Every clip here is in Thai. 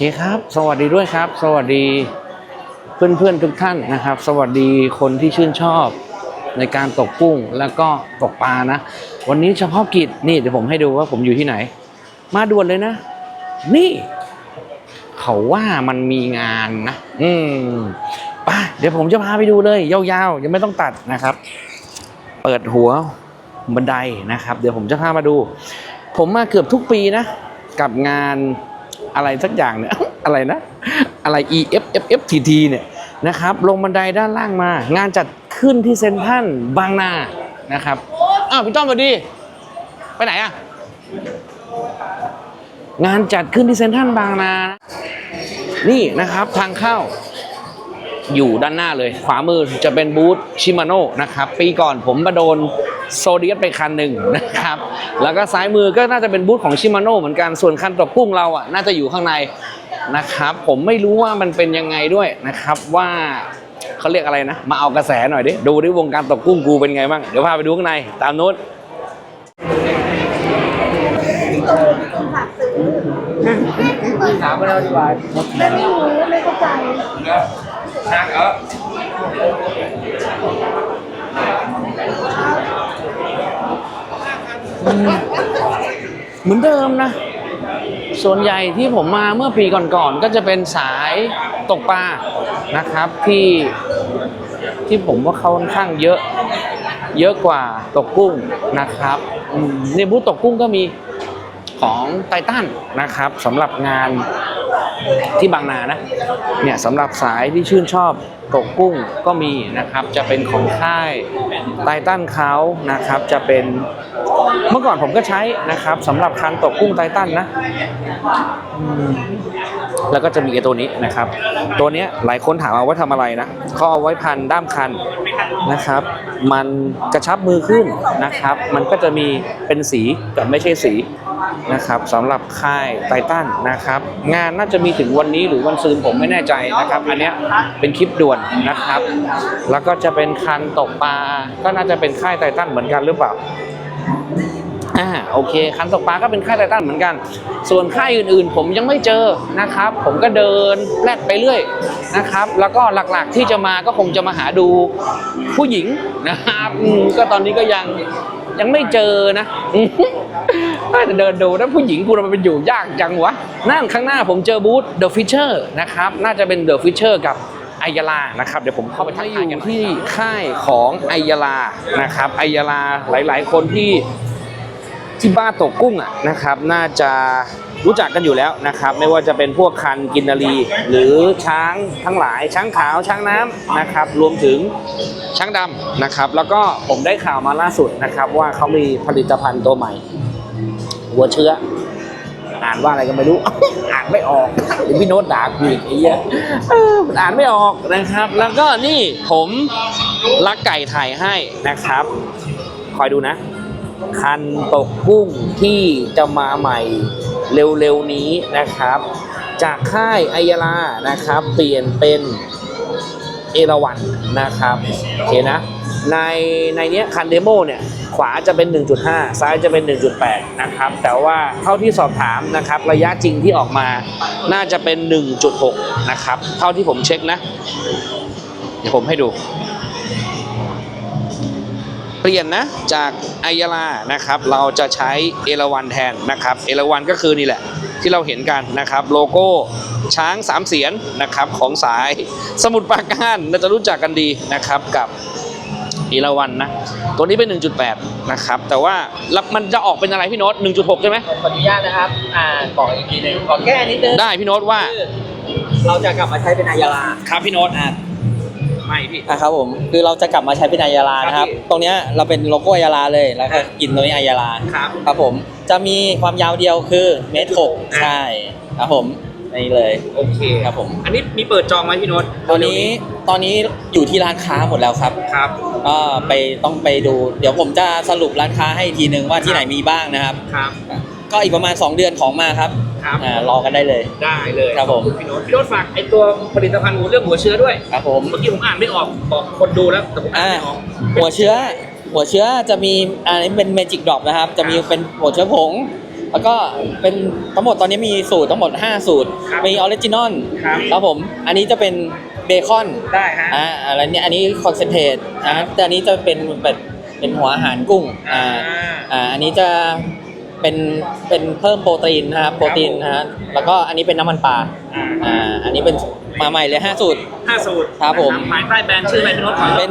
เคครับ สวัสดีด้วยครับ สวัสดีเพื่อนๆทุกท่านนะครับ สวัสดีคนที่ชื่นชอบในการตกกุ้งแล้วก็ตกปลานะ วันนี้เฉพาะกิจนี่เดี๋ยวผมให้ดูว่าผมอยู่ที่ไหน มาด่วนเลยนะ นี่ เขาว่ามันมีงานนะ อืมป่ะเดี๋ยวผมจะพาไปดูเลยยาวๆยังไม่ต้องตัดนะครับ เปิดหัวบันไดนะครับ เดี๋ยวผมจะพามาดู ผมมาเกือบทุกปีนะ กับงาน อะไรสักอย่างเนี่ยอะไรนะอะไร E F F F T T เนี่ยนะครับลงบันไดด้านล่างมา งานจัดขึ้นที่เซ็นทรัลบางนานะครับอ้าวพี่ต้อมสวัสดี ไปไหนอะงานจัดขึ้นที่เซ็นทรัลบางนานะนี่นะครับทางเข้าอยู่ด้านหน้าเลย ขวามือจะเป็นบูธชิมาโน่นะครับ ปีก่อนผมมาโดน โซเดียสไปคันหนึ่งนะครับ แล้วก็ซ้ายมือก็น่าจะเป็นบูธของชิมาโน่เหมือนกัน ส่วนคันตกกุ้งเราอะน่าจะอยู่ข้างในนะครับ ผมไม่รู้ว่ามันเป็นยังไงด้วยนะครับว่าเขาเรียกอะไรนะ มาเอากระแสหน่อยดิ ดูดิวงการตกกุ้งกูเป็นไงบ้าง เดี๋ยวพาไปดูข้างใน ตามนู้นถามมาแล้วดีกว่าไม่รู้ไม่เข้าใจทางเออ เหมือนเดิมนะ ส่วนใหญ่ที่ผมมาเมื่อปีก่อนๆก็จะเป็นสายตกปลานะครับที่ที่ผมว่าเขาค่อนข้างเยอะ เยอะกว่าตกกุ้งนะครับอืมในบูธตกกุ้งก็มีของไททันนะครับสำหรับงาน ที่บางนานะเนี่ยสำหรับสายที่ชื่นชอบตกกุ้งก็มีนะครับ จะเป็นของค่ายไททันเขานะครับ จะเป็นเมื่อก่อนผมก็ใช้นะครับสำหรับคันตกกุ้งไททันนะแล้วก็จะมีไอตัวนี้นะครับ ตัวนี้หลายคนถามเอาไว้ทำอะไรนะเขาเอาไว้พันด้ามคันนะครับ มันกระชับมือขึ้นนะครับ มันก็จะมีเป็นสีกับไม่ใช่สี นะครับสำหรับค่ายไททันนะครับ งานน่าจะมีถึงวันนี้หรือวันซืนผมไม่แน่ใจนะครับ อันเนี้ยเป็นคลิปด่วนนะครับ แล้วก็จะเป็นคันตกปลาก็น่าจะเป็นค่ายไททันเหมือนกันหรือเปล่าอ่าโอเคคันตกปลาก็เป็นค่ายไททันเหมือนกัน ส่วนค่ายอื่นๆ ผมยังไม่เจอนะครับ ผมก็เดินแลดไปเรื่อยนะครับ แล้วก็หลักๆที่จะมาก็คงจะมาหาดูผู้หญิงนะครับก็ตอนนี้ก็ยัง ยังไม่เจอนะอืมน่าจะเดินดูนะผู้หญิงกูเราไปอยู่ยากจังวะ นั่นข้างหน้าผมเจอบูธ The Fisher นะครับ น่าจะเป็น The Fisher กับไอยาลานะครับเดี๋ยวผมเข้าไปทักทายกันที่ค่ายของไอยาลานะครับไอยาลาหลาย ๆ คนที่ที่บ้านตกกุ้งอะนะครับ น่าจะ รู้จักกันอยู่แล้วนะครับ ไม่ว่าจะเป็นพวกคันกินนารี หรือช้างทั้งหลายช้างขาวช้างน้ำนะครับ รวมถึงช้างดำนะครับ แล้วก็ผมได้ข่าวมาล่าสุดนะครับ ว่าเขามีผลิตภัณฑ์ตัวใหม่ หัวเชื้อ อ่านว่าอะไรก็ไม่รู้ อ่านไม่ออกเดี๋ยวพี่โน้ตด่ากูอีกไอ้เหี้ยอออ่านไม่ออกนะครับ แล้วก็นี่ผมลักไก่ถ่ายให้นะครับ คอยดูนะ คันตกกุ้งที่จะมาใหม่ เร็วๆนี้นะครับ จากค่ายไอยาลานะครับ เปลี่ยนเป็นเอราวันนะครับโอเคนะในในเนี้ยคันเดโมเนี่ยขวาจะเป็น 1.5 ซ้ายจะเป็น 1.8 นะครับ แต่ว่าเท่าที่สอบถามนะครับ ระยะจริงที่ออกมาน่าจะเป็น 1.6 นะครับ เท่าที่ผมเช็คนะ เดี๋ยวผมให้ดู เปลี่ยนนะจากไอยาลานะครับเราจะใช้เอราวันแทนนะครับเอราวันก็คือนี่แหละที่เราเห็นกันนะครับโลโก้ช้างสามเสียนนะครับของสายสมุทรปราการน่าจะรู้จักกันดีนะครับกับเอราวันนะตัวนี้เป็น 1.8 นะครับแต่ว่าแล้วมันจะออกเป็นอะไรพี่โน้ต1.6 ใช่ไหมขออนุญาตนะครับอ่าบอกอีกทีหนึ่งขอแก้นิดนึงได้พี่โน้ตว่าคือเราจะกลับมาใช้เป็นอายาลาครับพี่โน้ตอ่า ไม่พี่อะครับผมคือเราจะกลับมาใช้เป็นอายาลานะครับ ครับพี่ตรงเนี้ยเราเป็นโลโก้อายาลาเลย แล้วก็กินตัวนี้อายาลาครับครับผมจะมีความยาวเดียวคือเมตรหกอะใช่ครับผมนี่เลย โอเคครับผม อันนี้มีเปิดจองไหมพี่โน้ตตอนนี้ตอนนี้อยู่ที่ร้านค้าหมดแล้วครับ ครับ ก็ไปต้องไปดู เดี๋ยวผมจะสรุปร้านค้าให้อีกทีนึงว่าที่ไหนมีบ้างนะครับ ครับ ก็อีกประมาณ 2 เดือนของมาครับ ครับ อ่ารอกันได้เลย ได้เลยครับผม ขอณพี่โน้ตพี่โน้ตฝากไอตัวผลิตภัณฑ์เรื่องหัวเชื้อด้วย ครับผม เมื่อกี้ผมอ่านไม่ออกบอกคนดูแล้วแต่ผมอ่านอ่าไม่ออกหัวเชื้อ หัวเชื้อจะมีอันนี้เป็นเมจิกดรอปนะครับ จะมีเป็นหัวเชื้อผง แล้วก็เป็นทั้งหมดตอนนี้มีสูตรทั้งหมด 5 สูตรครับมีออริจินอลครับ ครับผม อันนี้จะเป็นเบคอน ได้ฮะ อ่าอะไรเนี่ยอันนี้คอนเซนเทรตอ่าแต่อันนี้จะเป็นแบบเป็นหัวอาหารกุ้งอ่าอ่าอันนี้จะ เป็นเป็นเพิ่มโปรตีนนะครับโปรตีนนะฮะแล้วก็อันนี้เป็นน้ำมันปลาอ่าอ่าอันนี้เป็นมาใหม่เลย5สูตร ห้าสูตรครับผมภายใต้แบรนด์ชื่ออะไรพี่โน้ตขอเป็น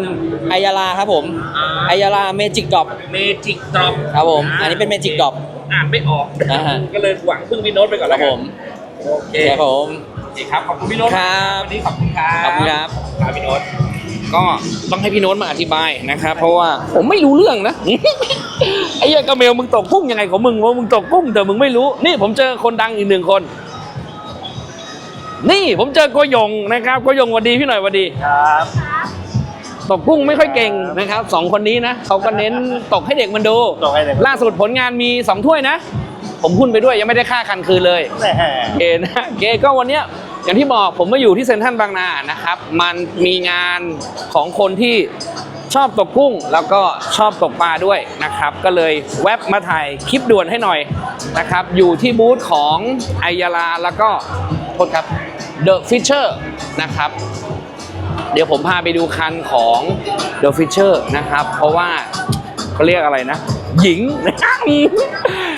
ไอยาลาครับผมอ่าไอยาลาเมจิกดอปเมจิกดรอปครับผม อันนี้เป็นเมจิกดอป อ่านไม่ออกอ่าฮะ ก็เลยหวังพึ่งพี่โน้ตไปก่อนครัแล้บวผกันมโอเคครับผม โอเคครับขอบคุณพี่โน้ตครับ วันนี้ขอบคุณครับขอบคุณครับ ครับพี่โน้ต ก็ต้องให้พี่โน้ตมาอธิบายนะครับเพราะว่าผมไม่รู้เรื่องนะ ไอ้เหี้ยกระเมลมึงตกกุ้งยังไงของมึงว่ามึงตกกุ้งแต่มึงไม่รู้ นี่ผมเจอคนดังอีกหนึ่งคน นี่ผมเจอโกยงนะครับโกยงหวันดีพี่หน่อยหวันดีครับตกกุ้งไม่ค่อยเก่งนะครับสองคนนี้นะเขาก็เน้นตกให้เด็กมันดูตกให้เด็กมันดูล่าสุดผลงานมีสองถ้วยนะ ผมหุ้นไปด้วยยังไม่ได้ค่าคันคืนเลยแหม่เกนะเกก็วันเนี้ย อย่างที่บอกผมมาอยู่ที่เซ็นทรัลบางนานะครับ มันมีงานของคนที่ชอบตกกุ้งแล้วก็ชอบตกปลาด้วยนะครับ ก็เลยแวบมาถ่ายคลิปด่วนให้หน่อยนะครับ อยู่ที่บูธของไอยาลาแล้วก็โทษครับ The Fisher นะครับ เดี๋ยวผมพาไปดูคันของ The Fisher นะครับ เพราะว่า เขาเรียกอะไรนะ หญิง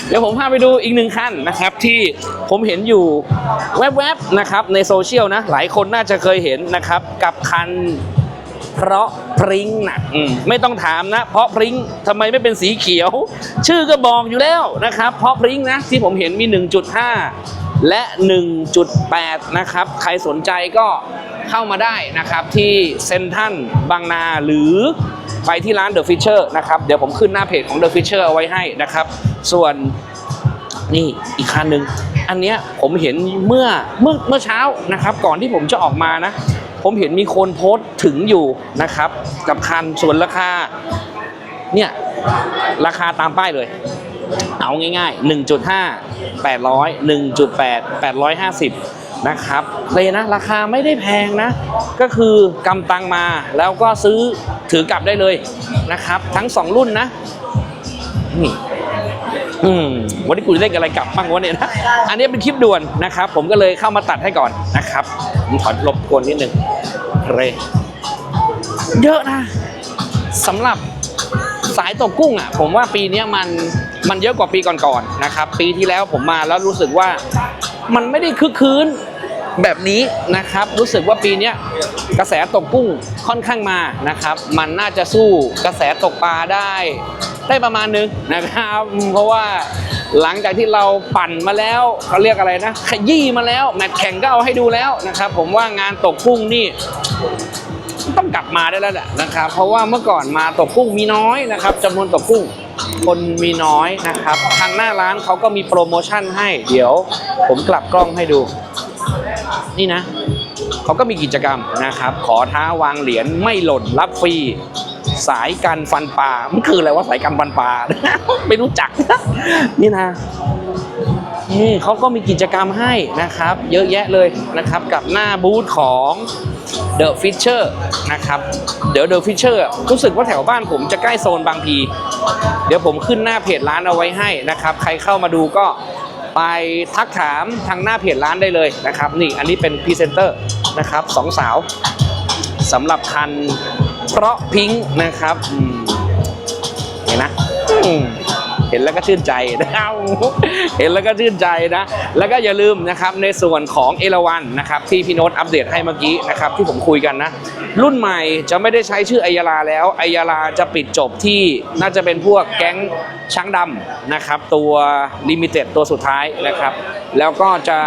เดี๋ยวผมพาไปดูอีกหนึ่งคันนะครับ ที่ผมเห็นอยู่แวบๆนะครับในโซเชียลนะ หลายคนน่าจะเคยเห็นนะครับ กับคันเพราะพริ้งนะอืมไม่ต้องถามนะ เพราะพริ้งทำไมไม่เป็นสีเขียว ชื่อก็บอกอยู่แล้วนะครับ เพราะพริ้งนะที่ผมเห็นมี 1.5 และ 1.8 นะครับ ใครสนใจก็เข้ามาได้นะครับที่เซนทรันบางนาหรือ ไปที่ร้าน The Fisher นะครับเดี๋ยวผมขึ้นหน้าเพจของ The Fisher เอาไว้ให้นะครับ ส่วนนี่อีกคันหนึ่งอันเนี้ยผมเห็นเมื่อเมื่อเมื่อเช้านะครับ ก่อนที่ผมจะออกมานะ ผมเห็นมีคนโพสต์ถึงอยู่นะครับ กับคันส่วนราคาเนี่ยราคาตามป้ายเลย เอาง่ายๆ 1.5 800 1.8 850 นะครับเลยนะราคาไม่ได้แพงนะ ก็คือกำตังมาแล้วก็ซื้อถือกลับได้เลยนะครับ ทั้ง 2 รุ่นนะนี่อืมวันนี้กูจะเล่นอะไรกลับบ้างวะเนี่ยนะอันนี้เป็นคลิปด่วนนะครับ ผมก็เลยเข้ามาตัดให้ก่อนนะครับผมขอรบกวนนิดนึงเรเยอะนะสำหรับสายตกกุ้งอะ ผมว่าปีนี้มันมันเยอะกว่าปีก่อนๆนะครับ ปีที่แล้วผมมาแล้วรู้สึกว่ามันไม่ได้คึกคืน แบบนี้นะครับรู้สึกว่าปีนี้กระแสตกกุ้งค่อนข้างมานะครับ มันน่าจะสู้กระแสตกปลาได้ได้ประมาณนึงนะครับ เพราะว่าหลังจากที่เราปั่นมาแล้วเขาเรียกอะไรนะขยี้มาแล้วแมตช์แข่งก็เอาให้ดูแล้วนะครับ ผมว่างานตกกุ้งนี่ต้องกลับมาได้แล้วแหละนะครับ เพราะว่าเมื่อก่อนมาตกกุ้งมีน้อยนะครับจำนวนตกกุ้งคนมีน้อยนะครับ ทางหน้าร้านเขาก็มีโปรโมชั่นให้ เดี๋ยวผมกลับกล้องให้ดู นี่นะเขาก็มีกิจกรรมนะครับ ขอท้าวางเหรียญไม่หล่นรับฟรีสายกันฟันปลามันคืออะไรว่าสายกันฟันปลา ไม่รู้จัก นี่นะนี่เขาก็มีกิจกรรมให้นะครับ เยอะแยะเลยนะครับกับหน้าบูธของ The Fisher นะครับ เดี๋ยว The Fisher อะรู้สึกว่าแถวบ้านผมจะใกล้โซนบางพี เดี๋ยวผมขึ้นหน้าเพจร้านเอาไว้ให้นะครับ ใครเข้ามาดูก็ ไปทักถามทางหน้าเพจร้านได้เลยนะครับนี่อันนี้เป็นพรีเซนเตอร์นะครับสองสาวสำหรับคันเพราะพิงค์นะครับเห็นนะ เห็นแล้วก็ชื่นใจนะเห็นแล้วก็ชื่นใจนะ แล้วก็อย่าลืมนะครับในส่วนของเอราวันนะครับที่พี่โน้ตอัปเดตให้เมื่อกี้นะครับที่ผมคุยกันนะ รุ่นใหม่จะไม่ได้ใช้ชื่อไอยาลาแล้วไอยาลาจะปิดจบที่น่าจะเป็นพวกแก๊งช้างดำนะครับตัวลิมิเต็ดตัวสุดท้ายนะครับ แล้วก็จะ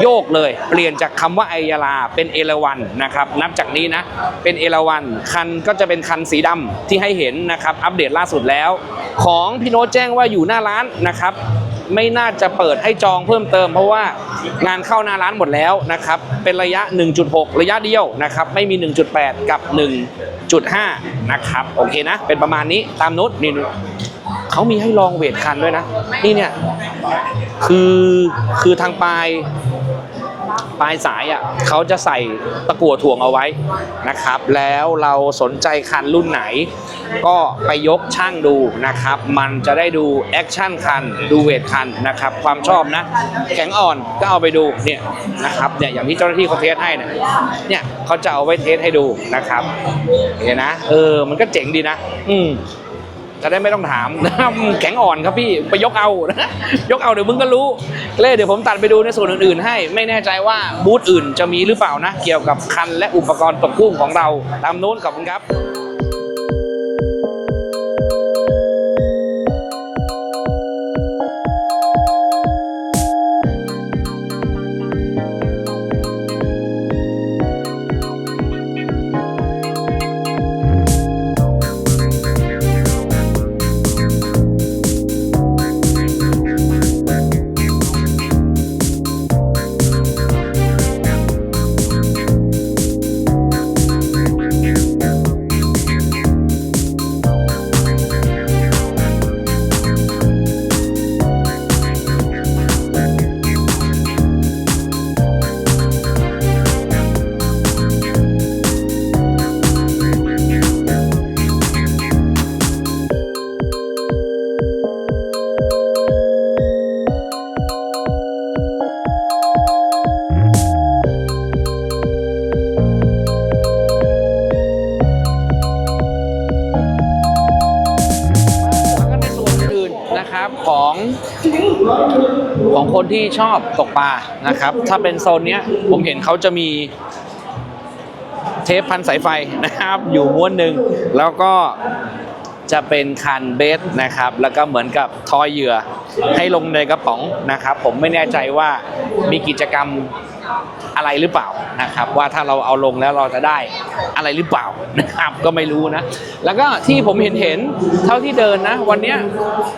โยกเลย เปลี่ยนจากคำว่าไอยาลาเป็นเอราวันนะครับ นับจากนี้นะ เป็นเอราวันคันก็จะเป็นคันสีดำที่ให้เห็นนะครับ อัปเดตล่าสุดแล้ว ของพี่โน้ตแจ้งว่าอยู่หน้าร้านนะครับไม่น่าจะเปิดให้จองเพิ่มเติม เพราะว่างานเข้าหน้าร้านหมดแล้วนะครับ เป็นระยะ 1.6 ระยะเดียวนะครับ ไม่มี 1.8 กับ 1.5 นะครับ โอเคนะ เป็นประมาณนี้ตามนุชนี่ เขามีให้ลองเวทคันด้วยนะ นี่เนี่ย คือคือทางปลายปลายสายอะเขาจะใส่ตะกั่วถ่วงเอาไว้นะครับ แล้วเราสนใจคันรุ่นไหน ก็ไปยกช่างดูนะครับ มันจะได้ดูแอคชั่นคันดูเวทคันนะครับ ความชอบนะ แข็งอ่อนก็เอาไปดูเนี่ยนะครับเนี่ยอย่างที่เจ้าหน้าที่เขาเทสให้เนี่ยเนี่ยเขาจะเอาไว้เทสให้ดูนะครับเห็นนะ เออมันก็เจ๋งดีนะ อืม จะได้ไม่ต้องถามแข็งอ่อนครับพี่ไปยกเอานะยกเอาเดี๋ยวมึงก็รู้เลยเดี๋ยวผมตัดไปดูในส่วนอื่นๆ ให้ไม่แน่ใจว่าบูธอื่นจะมีหรือเปล่านะ เกี่ยวกับคันและอุปกรณ์ตกกุ้งของเราตามนู้นขอบคุณครับ นะครับของของคนที่ชอบตกปลานะครับ ถ้าเป็นโซนเนี้ยผมเห็นเขาจะมีเทปพันสายไฟนะครับ อยู่ม้วนหนึ่งแล้วก็ จะเป็นคันเบสนะครับ แล้วก็เหมือนกับทอยเหยื่อให้ลงในกระป๋องนะครับ ผมไม่แน่ใจว่ามีกิจกรรมอะไรหรือเปล่านะครับ ว่าถ้าเราเอาลงแล้วเราจะได้อะไรหรือเปล่านะครับ ก็ไม่รู้นะ แล้วก็ที่ผมเห็นเห็นเท่าที่เดินนะ วันนี้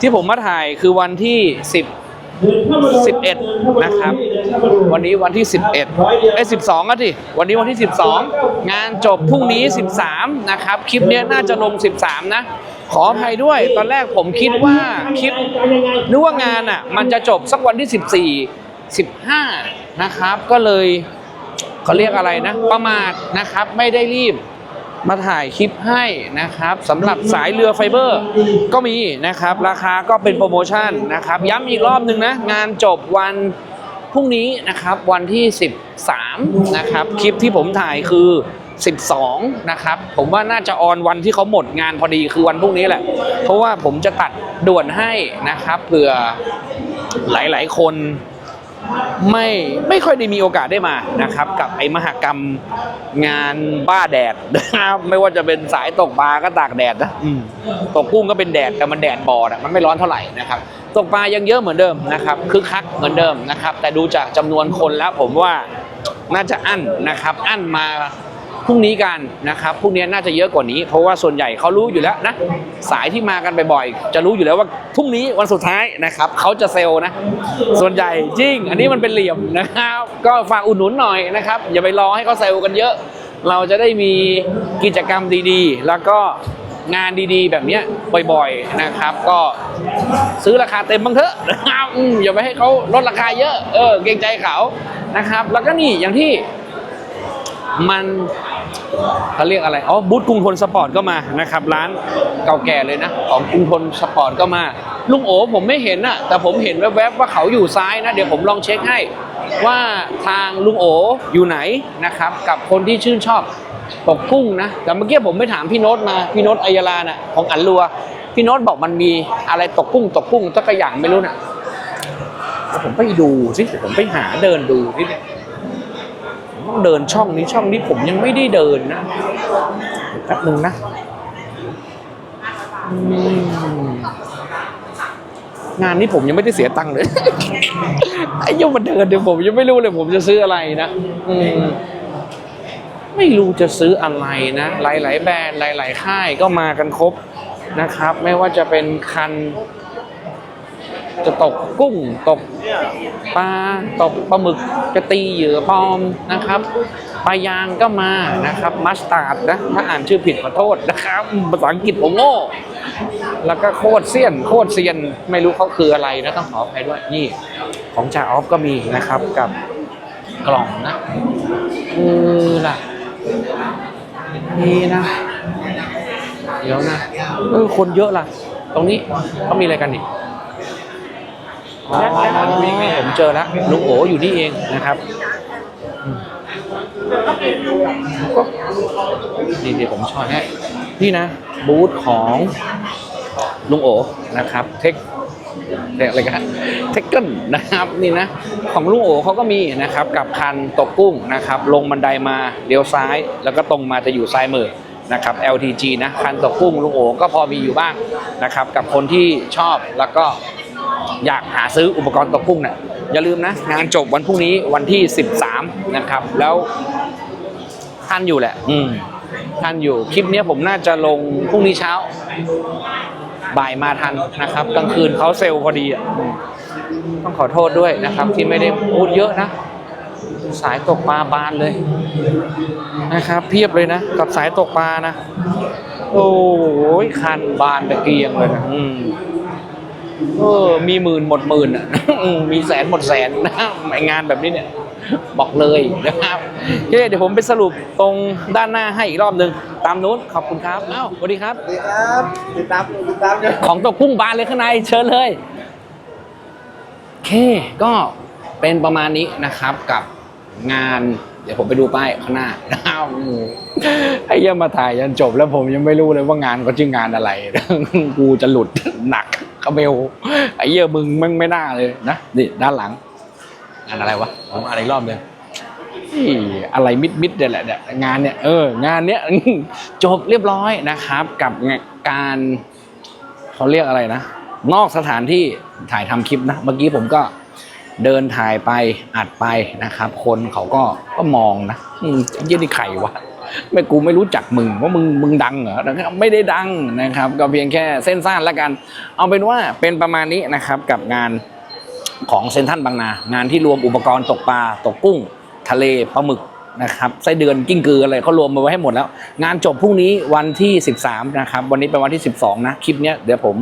ที่ผมมาถ่ายคือวันที่ 10 11 นะครับ วันนี้วันที่ 11เอ้ย12อะทีวันนี้วันที่ 12 งานจบพรุ่งนี้ 13 นะครับ คลิปนี้น่าจะลง 13 นะ ขออภัยด้วย ตอนแรกผมคิดว่าคลิปนึกว่างานอะ มันจะจบสักวันที่ 14 15 นะครับ ก็เลยเขาเรียกอะไรนะ ประมาทนะครับ ไม่ได้รีบมาถ่ายคลิปให้นะครับสำหรับสายเรือไฟเบอร์ ก็มีนะครับ ราคาก็เป็นโปรโมชั่นนะครับ ย้ำอีกรอบหนึ่งนะ งานจบวันพรุ่งนี้นะครับ วันที่ 13 นะครับ คลิปที่ผมถ่ายคือ 12 นะครับ ผมว่าน่าจะออนวันที่เขาหมดงานพอดีคือวันพรุ่งนี้แหละ เพราะว่าผมจะตัดด่วนให้นะครับเผื่อหลายๆ คนไม่ไม่ค่อยได้มีโอกาสได้มานะครับ กับไอ้มหกรรมงานบ้าแดดนะครับไม่ว่าจะเป็นสายตกปลาก็ตากแดดนะตกกุ้งก็เป็นแดดแต่มันแดดบอดมันไม่ร้อนเท่าไหร่นะครับ ตกปลายังเยอะเหมือนเดิมนะครับคึกคักเหมือนเดิมนะครับ แต่ดูจากจำนวนคนแล้วผมว่าน่าจะอั้นนะครับ อั้นมา พรุ่งนี้กันนะครับพรุ่งนี้น่าจะเยอะกว่านี้ เพราะว่าส่วนใหญ่เขารู้อยู่แล้วนะสายที่มากันบ่อยๆจะรู้อยู่แล้วว่าพรุ่งนี้วันสุดท้ายนะครับเขาจะเซลล์นะ ส่วนใหญ่จริง อันนี้มันเป็นเหลี่ยมนะครับก็ฝากอุดหนุนหน่อยนะครับอย่าไปรอให้เขาเซลล์กันเยอะ เราจะได้มีกิจกรรมดีๆ แล้วก็งานดีๆ แบบนี้บ่อยๆนะครับ ก็ซื้อราคาเต็มบ้างเถอะนะครับอย่าไปให้เขาลดราคาเยอะเออเกรงใจเขานะครับ แล้วก็นี่อย่างที่ มันเขาเรียกอะไร อ๋อ บูธกรุงทนสปอร์ตก็มานะครับ ร้านเก่าแก่เลยนะ ของกรุงทนสปอร์ตก็มา ลุงโอผมไม่เห็นอะแต่ผมเห็นแวบๆว่าเขาอยู่ซ้ายนะ เดี๋ยวผมลองเช็คให้ ว่าทางลุงโออยู่ไหนนะครับ กับคนที่ชื่นชอบตกกุ้งนะ แต่เมื่อกี้ผมไปถามพี่โน้ตมา พี่โน้ตอัยาลาน่ะของอันรัว พี่โน้ตบอกมันมีอะไรตกกุ้งตกกุ้งตักอย่างไม่รู้น่ะเดี๋ยวผมไปดูสิเดี๋ยวผมไปหาเดินดูนิดนึง ต้องเดินช่องนี้ช่องนี้ผมยังไม่ได้เดินนะเดี๋ยวแป๊บนึงนะอืมงานนี้ผมยังไม่ได้เสียตังค์เลยไอ้ยังมาเดินเดี๋ยวผมยังไม่รู้เลย ผมจะซื้ออะไรนะอืมไม่รู้จะซื้ออะไรนะ หลาย ๆ แบรนด์หลาย ๆ ค่ายก็มากันครบนะครับ ไม่ว่าจะเป็นคัน จะตกกุ้งตกปลาตกปลาหมึกจะตีเหยื่อปลอมนะครับปลายางก็มานะครับมัสตาร์ดนะถ้าอ่านชื่อผิดขอโทษนะครับภาษาอังกฤษผมโง่แล้วก็โคตรเซียนโคตรเซียนไม่รู้เขาคืออะไรนะต้องขออภัยด้วยนี่ ของจ่าออฟก็มีนะครับกับกล่องนะเออล่ะนี่นะ เดี๋ยวนะเออคนเยอะล่ะ ตรงนี้เขามีอะไรกันอีก ผมเจอแล้วลุงโออยู่นี่เองนะครับนี่เดี๋ยวผมช่วยให้นี่นะ บูธของลุงโอนะครับ เทคเรียกอะไรกันเทคเกิลนะครับนี่นะ ของลุงโอเขาก็มีนะครับ กับคันตกกุ้งนะครับ ลงบันไดมาเลี้ยวซ้าย แล้วก็ตรงมาจะอยู่ซ้ายมือนะครับ LTG นะคันตกกุ้งลุงโอก็พอมีอยู่บ้างนะครับ กับคนที่ชอบแล้วก็ อยากหาซื้ออุปกรณ์ตกกุ้งเนี่ยอย่าลืมนะงานจบวันพรุ่งนี้วันที่ 13 นะครับ แล้วท่านอยู่แหละ อืมท่านอยู่คลิปเนี้ยผมน่าจะลงพรุ่งนี้เช้า บ่ายมาทันนะครับกลางคืนเขาเซลล์พอดีอะอืมต้องขอโทษด้วยนะครับ ที่ไม่ได้พูดเยอะนะสายตกปลาบานเลยนะครับ เพียบเลยนะ กับสายตกปลานะ โอ้ยคันบานตะเกียงเลยนะอืม เออ มีหมื่นหมดหมื่นอะอืมมีแสนหมดแสนนะไองานแบบนี้เนี่ย บอกเลยนะครับโอเคเดี๋ยวผมไปสรุปตรงด้านหน้าให้อีกรอบหนึ่งตามนู้นขอบคุณครับอ้าวสวัสดีครับสวัสดีครับติดตามติดตามกันของตกกุ้งบานเลยข้างในเชิญเลยโอเคก็เป็นประมาณนี้นะครับกับงานเดี๋ยวผมไปดูป้ายข้างหน้าอ้าวไอ้เหี้ยังมาถ่ายยันจบแล้วผมยังไม่รู้เลยว่างานเขาชื่องานอะไร กูจะหลุดหนัก กระเบลไอ้เหี้ยมึงมึงไม่น่าเลยนะนี่ด้านหลังงานอะไรวะผมอ่านอีกรอบเลยนี่อะไรมิดมิดๆเนี่ยแหละเนี่ยงานเนี่ยเอองานเนี้ยจบเรียบร้อยนะครับ กับการเขาเรียกอะไรนะ นอกสถานที่ถ่ายทำคลิปนะ เมื่อกี้ผมก็เดินถ่ายไปอัดไปนะครับ คนเขาก็ก็มองนะอืมไอ้เยี่ยนี่ใครวะ ไม่กูไม่รู้จักมึงว่ามึงมึงดังเหรอนะครับไม่ได้ดังนะครับ ก็เพียงแค่เส้นสั้นละกัน เอาเป็นว่าเป็นประมาณนี้นะครับกับงานของเซนทันบางนา งานที่รวมอุปกรณ์ตกปลาตกกุ้ง ทะเลปลาหมึกนะครับไส้เดือนกิ้งกืออะไรเขารวมมาไว้ให้หมดแล้ว งานจบพรุ่งนี้วันที่ 13 นะครับ วันนี้เป็นวันที่ 12 นะ คลิปเนี้ยเดี๋ยวผม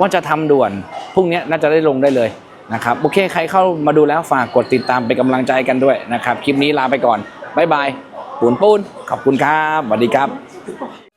ว่าจะทำด่วนพรุ่งนี้น่าจะได้ลงได้เลยนะครับโอเคใครเข้ามาดูแล้วฝากกดติดตามเป็นกำลังใจกันด้วยนะครับ คลิปนี้ลาไปก่อน บ๊ายบาย ปูนปูนขอบคุณครับสวัสดีครับ